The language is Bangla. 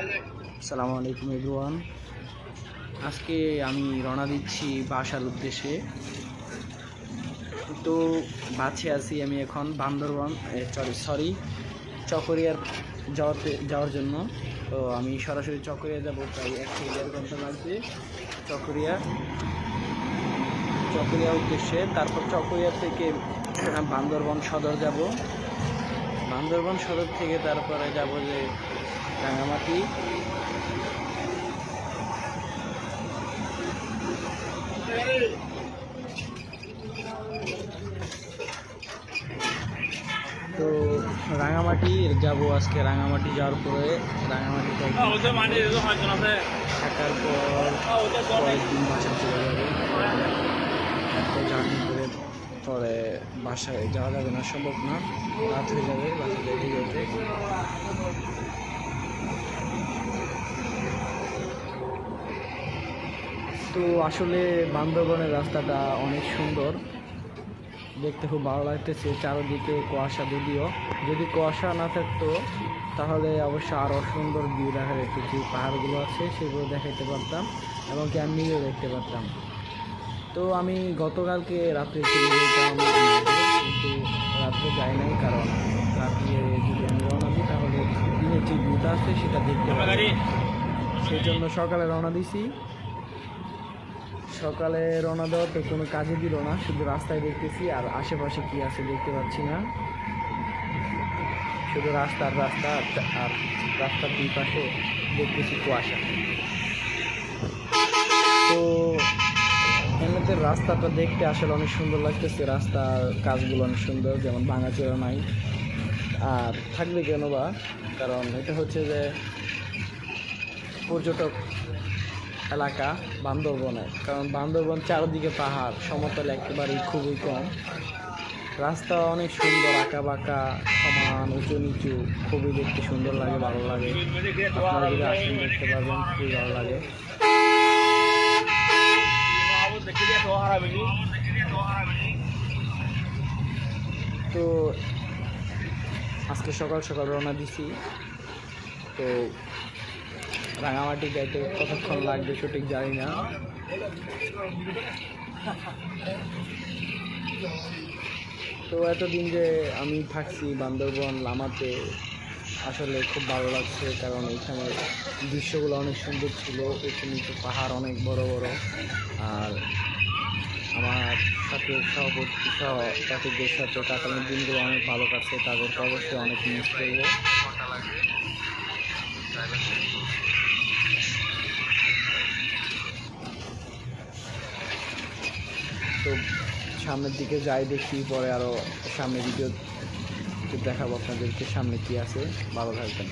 আসসালামু আলাইকুম এভরিওয়ান। আজকে আমি রওনা দিচ্ছি বাসার উদ্দেশ্যে। তো বাছে আছি আমি এখন বান্দরবান সরি সরি চকরিয়ার যাওয়াতে যাওয়ার জন্য। তো আমি সরাসরি চকরিয়া যাব, প্রায় এক থেকে দেড় ঘণ্টা লাগবে চকরিয়া। চকরিয়া উদ্দেশ্যে। তারপর চকরিয়া থেকে বান্দরবন সদর যাব। বান্দরবন সদর থেকে তারপরে যাব যে রাঙামাটি। তো রাঙামাটি যাব আজকে রাঙামাটি যাওয়ার পরে। রাঙামাটি থাকার পর কয়েকদিন বাসা চলে যাবে। এত জার্নি করে পরে বাসায় যাওয়া যাবে না সম্ভব না। রাত হয়ে যাবে বাসা যেতে যেতে তো আসলে বান্দরবনের রাস্তাটা অনেক সুন্দর। দেখতে খুব ভালো লাগতেছে চারদিকে কুয়াশা যদিও। যদি কুয়াশা না থাকতো, তাহলে অবশ্য আরও সুন্দর ভিউ দেখা যেত যে পাহাড়গুলো আছে, সেগুলো দেখাতে পারতাম এবং কি আমি নিজেও দেখতে পারতাম। তো আমি গতকালকে রাত্রে চলে যেতাম কিন্তু রাত্রে যাই নাই, কারণ রাত্রে যদি আমি রওনা দিই, তাহলে দিনের যে ভিউটা আছে, সেটা দেখতে পারি সেই জন্য সকালে রওনা দিছি। সকালে রওনা দেওয়া তো কোনো কাজে দিল না, শুধু রাস্তায় দেখতেছি আর আশেপাশে কি আছে দেখতে পাচ্ছি না। শুধু রাস্তার রাস্তা আর- রাস্তার দুই পাশে দেখতেছি কুয়াশা। তো এমনিতে রাস্তাটা দেখতে আসলে অনেক সুন্দর লাগতেছে, রাস্তার কাজগুলো অনেক সুন্দর, যেমন ভাঙাচোরা নাই। আর থাকবে কেন বা? কারণ এটা হচ্ছে যে পর্যটক এলাকা বান্দরবনে কারণ বান্দরবন চারদিকে পাহাড়, সমতল একেবারেই খুবই কম। রাস্তা অনেক সুন্দর আঁকা বাঁকা সমান, উঁচু নিচু, খুবই দেখতে সুন্দর লাগে, ভালো লাগে। আপনারা দেখতে পারবেন, খুবই ভালো লাগে। তো আজকে সকাল সকাল রওনা দিছি। তো রাঙামাটি যাইতে কতক্ষণ লাগবে সঠিক জানি না। তো এতদিন যে আমি থাকছি বান্দরবন, লামাতে, আসলে খুব ভালো লাগছে কারণ এখানে দৃশ্যগুলো অনেক সুন্দর ছিল। উঁচু নিচু পাহাড় অনেক বড় বড়। আর আমার সাথে সহবর্তী সহ সাথীদের সাথে কাটানোর দিনগুলো অনেক ভালো কাটছে। তাদেরকে অবশ্যই অনেক মিস করব। তো সামনের দিকে যাই দেখি, পরে আরও সামনে ভিডিও দেখাবো আপনাদেরকে সামনে কি আছে। ভালো থাকবেন।